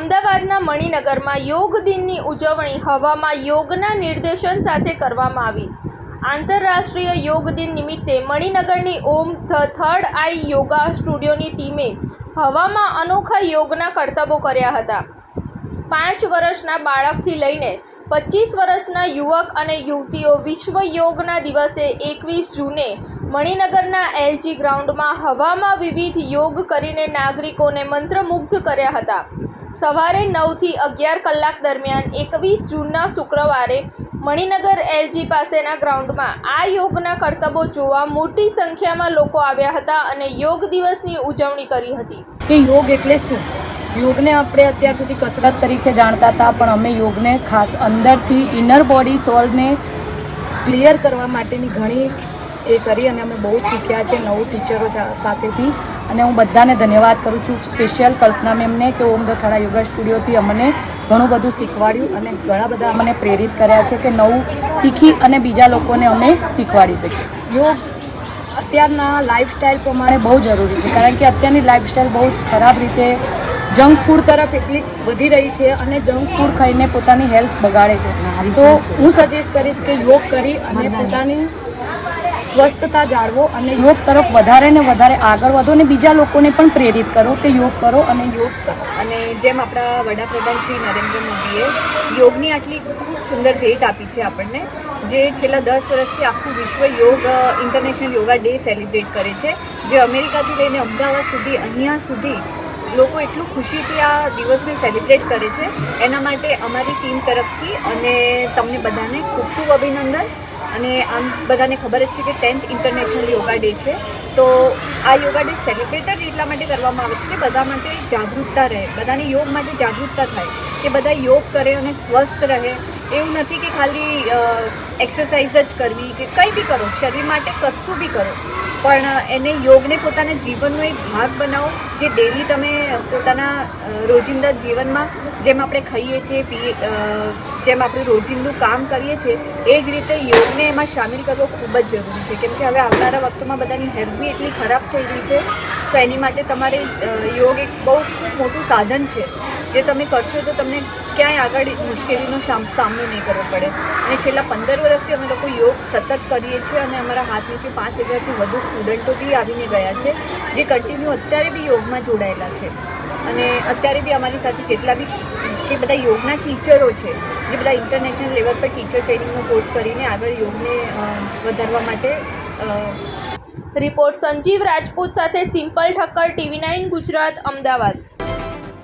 અમદાવાદના મણિનગરમાં યોગ દિનની ઉજવણી હવામાં યોગના નિર્દેશન સાથે કરવામાં આવી. આંતરરાષ્ટ્રીય યોગ દિન નિમિત્તે મણિનગરની Om the third eye yoga સ્ટુડિયોની ટીમે હવામાં અનોખા યોગના કરતબો કર્યા હતા. પાંચ વર્ષના બાળકથી લઈને પચીસ વર્ષના યુવક અને યુવતીઓ વિશ્વ યોગના દિવસે એકવીસ જૂને મણિનગરના એલજી ગ્રાઉન્ડમાં હવામાં વિવિધ યોગ કરીને નાગરિકોને મંત્રમુગ્ધ કર્યા હતા. સવારે નવથી અગિયાર કલાક દરમિયાન એકવીસ જૂનના શુક્રવારે મણિનગર એલજી પાસેના ગ્રાઉન્ડમાં આ યોગના કરતબો જોવા મોટી સંખ્યામાં લોકો આવ્યા હતા અને યોગ દિવસની ઉજવણી કરી હતી. કે યોગ એટલે શું? યોગને આપણે અત્યાર સુધી કસરત તરીકે જાણતા હતા, પણ અમે યોગને ખાસ અંદરથી ઇનર બોડી સોલને ક્લિયર કરવા માટેની ઘણી એ કરી અને અમે બહુ શીખ્યા છે નવું ટીચરો સાથેથી. અને હું બધાને ધન્યવાદ કરું છું. સ્પેશિયલ કલ્પના મેમને કે ઓમ થડા યોગા સ્ટુડિયોથી અમને ઘણું બધું શીખવાડ્યું અને ઘણા બધા અમને પ્રેરિત કર્યા છે કે નવું શીખી અને બીજા લોકોને અમે શીખવાડી શકીએ યોગ અત્યારના લાઈફસ્ટાઈલ પ્રમાણે બહુ જરૂરી છે, કારણ કે અત્યારની લાઈફસ્ટાઈલ બહુ જ ખરાબ રીતે જંક ફૂડ તરફ એટલી વધી રહી છે અને જંક ફૂડ ખાઈને પોતાની હેલ્થ બગાડે છે. તો હું સજેસ્ટ કરીશ કે યોગ કરી અને પોતાની સ્વસ્થતા જાળવો અને યોગ તરફ વધારે ને વધારે આગળ વધો અને બીજા લોકોને પણ પ્રેરિત કરો કે યોગ કરો અને યોગ કરો. અને જેમ આપણા વડાપ્રધાન શ્રી નરેન્દ્ર મોદીએ યોગની આટલી ખૂબ સુંદર ભેટ આપી છે આપણને, જે છેલ્લા દસ વર્ષથી આખું વિશ્વ યોગ ઇન્ટરનેશનલ યોગા ડે સેલિબ્રેટ કરે છે, જે અમેરિકાથી લઈને અમદાવાદ સુધી, અહીંયા સુધી લોકો એટલું ખુશીથી આ દિવસને સેલિબ્રેટ કરે છે. એના માટે અમારી ટીમ તરફથી અને તમને બધાને ખૂબ ખૂબ અભિનંદન. અને આમ બધાને ખબર જ છે કે ટેન્થ ઇન્ટરનેશનલ યોગા ડે છે. તો આ યોગા ડે સેલિબ્રેટ જ એટલા માટે કરવામાં આવે છે કે બધા માટે જાગૃતતા રહે. બધાને યોગ માટે જાગૃતતા થાય. કે બધા યોગ કરે અને સ્વસ્થ રહે. એવું નથી કે ખાલી એક્સરસાઇઝ જ કરવી કે કંઈ બી કરો. શરીર માટે કશું બી કરો. પણ એને યોગને પોતાના જીવનનો એક ભાગ બનાવો, જે ડેલી તમે પોતાના રોજિંદા જીવનમાં જેમ આપણે ખાઈએ છીએ પીએ જેમ આપણે રોજિંદું કામ કરીએ છીએ, એ જ રીતે યોગને એમાં સામેલ કરવો ખૂબ જ જરૂરી છે. કેમ કે હવે આવનારા વખતમાં બધાની હેલ્થ બી એટલી ખરાબ થઈ રહી છે, તો એની માટે તમારે યોગ એક બહુ મોટું સાધન છે. જે તમે કરશો તો તમને ક્યાંય આગળ મુશ્કેલીનો સામ- સામનો નહીં કરવો પડે. અને છેલ્લા પંદર વર્ષથી અમે લોકો યોગ સતત કરીએ છીએ અને અમારા હાથ નીચે પાંચ હજારથી વધુ સ્ટુડન્ટો બી આવીને ગયા છે, જે કન્ટિન્યુ અત્યારે બી યોગમાં જોડાયેલા છે. અને અત્યારે બી અમારી સાથે જેટલા બી છે બધા યોગના ટીચરો છે, જે બધા ઇન્ટરનેશનલ લેવલ પર ટીચર ટ્રેનિંગનો કોર્સ કરીને આગળ યોગને વધારવા માટે રિપોર્ટ સંજીવ રાજપૂત સાથે Simple Thakkar, TV nine Gujarat, Ahmedabad.